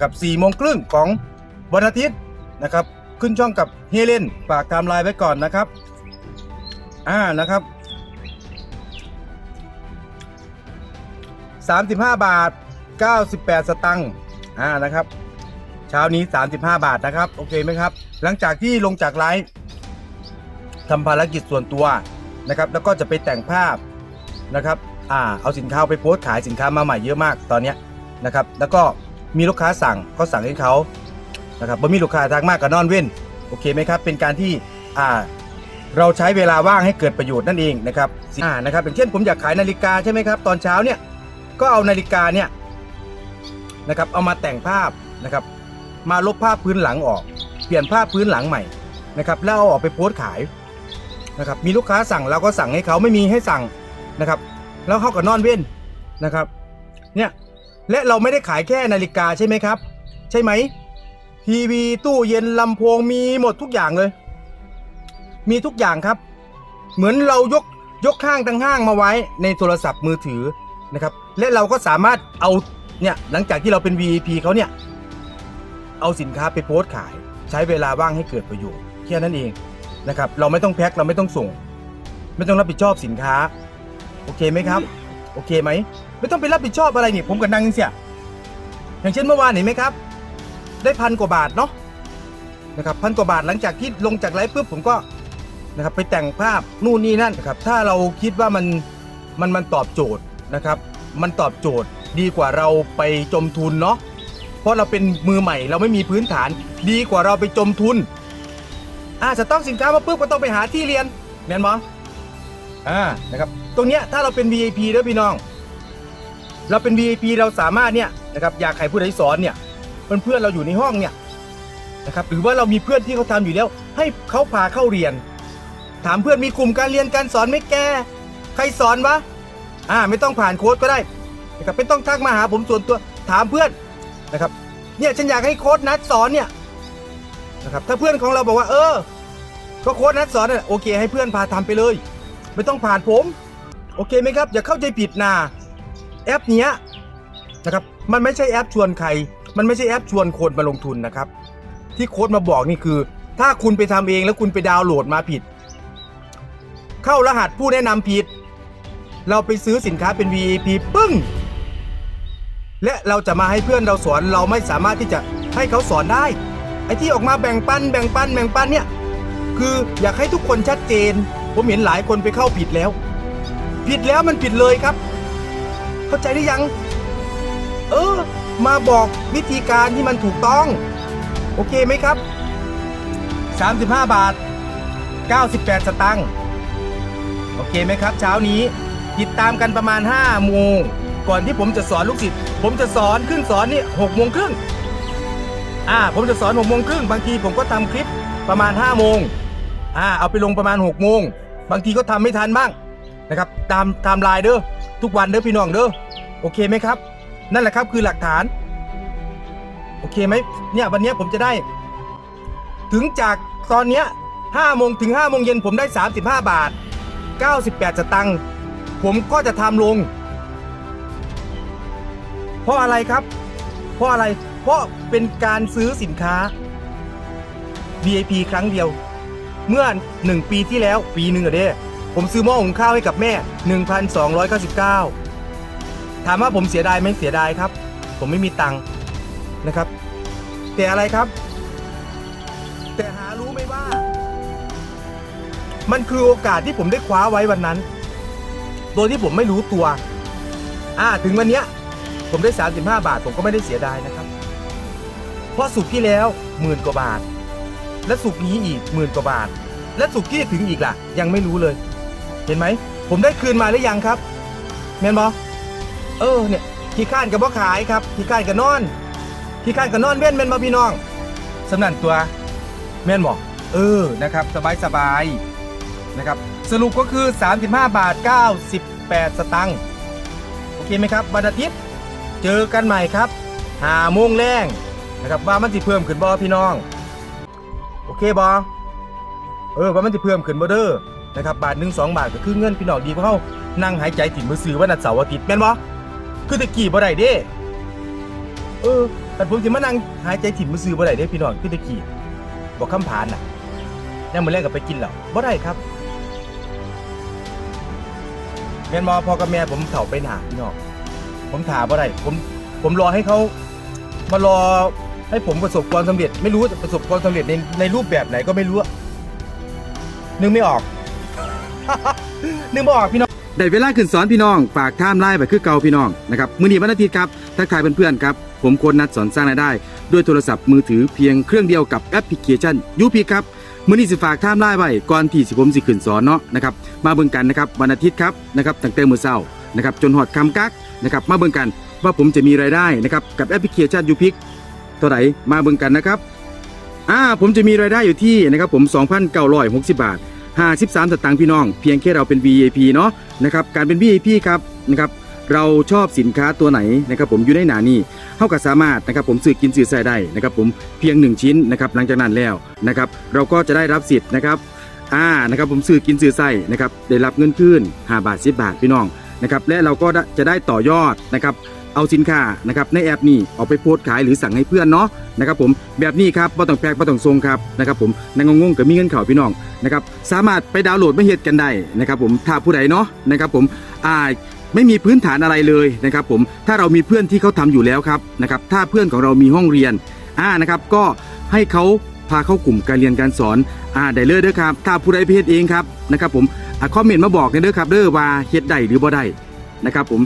กับ4ี่โมงครึ่งของวันอาทิตย์นะครับ ขึ้นช่องกับเฮเลนฝากไทม์ไลน์ไว้ก่อนนะครับ อ่านะครับ35 บาท 98 สตังค์อ่านะครับ เช้านี้ 35 บาทนะครับ โอเคไหมครับ หลังจากที่ลงจากไลฟ์ทำภารกิจส่วนตัวนะครับ แล้วก็จะไปแต่งภาพนะครับ อ่า เอาสินค้าไปโพสต์ขายสินค้ามาใหม่เยอะมากตอนนี้นะครับ แล้วก็ มีลูกค้าสั่งก็สั่งให้เขานะครับบ่มีลูกค้าทักมากกับนอนเว้นโอเคไหมครับ เป็นการที่อ่าเราใช้เวลาว่างให้เกิดประโยชน์นั่นเองนะครับอ่านะครับอย่างเช่นผมอยากขายนาฬิกาใช่ไหมครับ ตอนเช้าเนี่ยก็เอานาฬิกาเนี่ยนะครับเอามาแต่งภาพนะครับ มาลบภาพพื้นหลังออก เปลี่ยนภาพพื้นหลังใหม่นะครับแล้วเอาออกไปโพสต์ขายนะครับมีลูกค้าสั่งเราก็สั่งให้เขาไม่มีให้สั่งนะครับ แล้วเขาก็นอนเว้นนะครับ เนี่ย และเราไม่ได้ขายแค่นาฬิกาใช่ไหมครับ ใช่ไหมทีวีตู้เย็นลำโพงมีหมดทุกอย่างเลย มีทุกอย่างครับ เหมือนเรายกยกห้างทั้งห้างมาไว้ในโทรศัพท์มือถือนะครับ และเราก็สามารถเอาเนี่ยหลังจากที่เราเป็น VIP เขาเนี่ย เอาสินค้าไปโพสต์ขาย ใช้เวลาว่างให้เกิดประโยชน์แค่นั้นเองนะครับ เราไม่ต้องแพ็คเราไม่ต้องส่ง ไม่ต้องรับผิดชอบสินค้า โอเคไหมครับ โอเคไหม ไม่ต้องไปรับผิดชอบอะไรนี่ผมกับนางเสียอย่างเช่นเมื่อวานเห็นไหมครับ ได้พันกว่าบาทเนาะนะครับพันกว่าบาทหลังจากที่ลงจากไลฟ์ปุ๊บผมก็นะครับไปแต่งภาพนู่นนี่นั่นนะครับถ้าเราคิดว่ามันมันมันตอบโจทย์นะครับ มันตอบโจทย์ดีกว่าเราไปจมทุนเนาะเพราะเราเป็นมือใหม่เราไม่มีพื้นฐาน ดีกว่าเราไปจมทุนอ่าจะต้องสินค้ามาปุ๊บก็ต้องไปหาที่เรียนแม่นบออ่านะครับตรงเนี้ยถ้าเราเป็น VIP ด้อพี่น้อง เราเป็น VIP เราสามารถเนี่ยนะครับอยากให้ผู้ใดสอนเนี่ยเพื่อนเพื่อนๆเราอยู่ในห้องเนี่ยนะครับหรือว่าเรามีเพื่อนที่เขาทำอยู่แล้ว ให้เขาพาเข้าเรียน ถามเพื่อนมีกลุ่มการเรียนการสอนไหม่แกใครสอนวะอ่าไม่ต้องผ่านโค้ดก็ได้นะครับไม่ต้องทักมาหาผมส่วนตัวถามเพื่อนนะครับเนี่ยฉันอยากให้โค้ดนัดสอนเนี่ยนะครับถ้าเพื่อนของเราบอกว่า เออ ก็โค้ดนัดสอนน่ะโอเค ให้เพื่อนพาทำไปเลย ไม่ต้องผ่านผม โอเคไหมครับ อย่าเข้าใจผิดนะ แอปเนี้ยนะครับมันไม่ใช่แอปชวนใคร มันไม่ใช่แอปชวนคนมาลงทุนนะครับ ที่โค้ดมาบอกนี่คือ ถ้าคุณไปทำเองแล้วคุณไปดาวน์โหลดมาผิด เข้ารหัสผู้แนะนำผิด เราไปซื้อสินค้าเป็น VIP ปึ้ง และเราจะมาให้เพื่อนเราสอนเราไม่สามารถที่จะให้เขาสอนได้ ไอ้ที่ออกมาแบ่งปันแบ่งปันแบ่งปันเนี่ยคืออยากให้ทุกคนชัดเจน ผมเห็นหลายคนไปเข้าผิดแล้ว ผิดแล้วมันผิดเลยครับ เข้าใจหรือยัง เออ มาบอกวิธีการที่มันถูกต้อง โอเคไหมครับ 35 บาท 98 สตังค์โอเคไหมครับ เช้านี้ติดตามกันประมาณ5โมงก่อนที่ผมจะสอนลูกศิษย์ผมจะสอนขึ้นสอนนี่6โมงครึ่งอ่าผมจะสอน6โมงครึ่งบางทีผมก็ทำคลิปประมาณ5โมงอ่าเอาไปลงประมาณ6โมงบางทีก็ทำไม่ทันบ้างนะครับตามตามไลน์เด้อ ทุกวันเด้อพี่น้องเด้อโอเคไหมครับ นั่นแหละครับคือหลักฐาน โอเคไหมเนี่ยวันนี้ผมจะได้ ถึงจากตอนเนี้ย5โมงถึง5โมงเย็นผมได้35บาท98สตังค์ผมก็จะทำลง เพราะอะไรครับ เพราะอะไรเพราะเป็นการซื้อสินค้า VIP ครั้งเดียว เมื่อ1ปีที่แล้วปีหนึ่งอะเด้ ผมซื้อหม้อหุงข้าวให้กับแม่ 1,299 ถามว่าผมเสียดายไหมเสียดายครับ ผมไม่มีตังค์นะครับ แต่อะไรครับ แต่หารู้ไหมว่า มันคือโอกาสที่ผมได้คว้าไว้วันนั้น โดยที่ผมไม่รู้ตัว อ่า ถึงวันเนี้ย ผมได้ 35 บาท ผมก็ไม่ได้เสียดายนะครับ เพราะสุกที่แล้วหมื่นกว่าบาท และสุกนี้อีกหมื่นกว่าบาท และสุกที่จะถึงอีกล่ะ ยังไม่รู้เลย ห็นไหม ผมได้คืนมาหรือยังครับแมนบอเออเนี่ยขี้ข้านกับบ่ขายครับขี้ข้านกับนอนขี้ข้านกับนอนเว้นแมนบอพี่น้องสำนันตัวแมนบอกเออนะครับ สบายสบายนะครับสรุปก็คือ 35 บาท 98 สตังค์โอเคไหมครับวันอาทิตย์เจอกันใหม่ครับหาโมงแรงนะครับว่ามันสิเพิ่มขึ้นบอพี่น้อง โอเคบอเออว่ามันจะเพิ่มขึ้นบ่เด้อ นะครับบาทหนึ่งสองบาทก็คือเงินพี่น้องดีกว่าเขานั่งหายใจถิ่มมือซื้อวันอาทิตย์เสาร์อาทิตย์แม่นบ่คือตะกี้บ่ได้เด้ เออแต่ผมจะมานั่งหายใจถิ่มมือซื้อบ่ได้เด้พี่น้องคือตะกี้บอกคำผ่านน่ะยังมื้อแรกก็ไปกินแล้วบ่ได้ครับแม่นบ่พ่อกับแม่ผมเฒ่าไปหนาพี่น้องผมถาบ่ได้ผมผมรอให้เขามารอให้ผมประสบความสำเร็จ ไม่รู้จะประสบความสำเร็จในในรูปแบบไหนก็ไม่รู้นึกไม่ออก นึกไม่ออกพี่น้องได้เวลาขึ้นสอนพี่น้องฝากท่ามไล่ไปคือเก่าพี่น้องนะครับมื้อนี้วันอาทิตย์ครับทักทายเพื่อนๆครับ ผมโคนนัดสอนสร้างรายได้ ด้วยโทรศัพท์มือถือเพียงเครื่องเดียวกับแอปพลิเคชันยูพีครับมื้อนี้สิฝากท่ามไล่ไว้ก่อนที่สิผมสิขึ้นสอนเนาะนะครับมาเบิ่งกันนะครับวันอาทิตย์ครับนะครับตั้งแต่มื้อเช้านะครับจนหอดคำกักนะครับมาเบิ่งกันว่าผมจะมีรายได้นะครับกับแอปพลิเคชันยูพิกเท่าไหร่มาเบิ่งกันนะครับอ่าผมจะมีรายได้อยู่ที่นะครับผม 2,960 บาท 53สตางค์พี่น้อง เพียงแค่เราเป็น VIP เนาะนะครับการเป็น VIP ครับนะครับเราชอบสินค้าตัวไหนนะครับผมอยู่ในหนานี้เท่ากับสามารถนะครับผมซื้อกินซื้อใส่ได้นะครับผมเพียง 1 ชิ้นนะครับหลังจากนั้นแล้วนะครับเราก็จะได้รับสิทธิ์นะครับอ่านะครับผมซื้อกินซื้อใส่นะครับได้รับเงินคืน5บาท10บาทพี่น้องนะครับและเราก็จะได้ต่อยอดนะครับ เอาสินค้านะครับในแอปนี้เอาไปโพสต์ขายหรือสั่งให้เพื่อนเนาะนะครับผมแบบนี้ครับบ่ต้องแพกบ่ต้องทรงครับนะครับผมนางงงก็มีเงินเข่าพี่น้องนะครับสามารถไปดาวน์โหลดมาเฮ็ดกันได้นะครับผมถ้าผู้ใดเนาะนะครับผมอ่าไม่มีพื้นฐานอะไรเลยนะครับผมถ้าเรามีเพื่อนที่เขาทำอยู่แล้วครับนะครับถ้าเพื่อนของเรามีห้องเรียนอ่านะครับก็ให้เขาพาเข้ากลุ่มการเรียนการสอนอ่าได้เลยเด้อครับถ้าผู้ใดเฮ็ดเองครับนะครับผมอ่าคอมเมนต์มาบอกกันเด้อครับเด้อว่าเฮ็ดได้หรือบ่ได้นะครับผม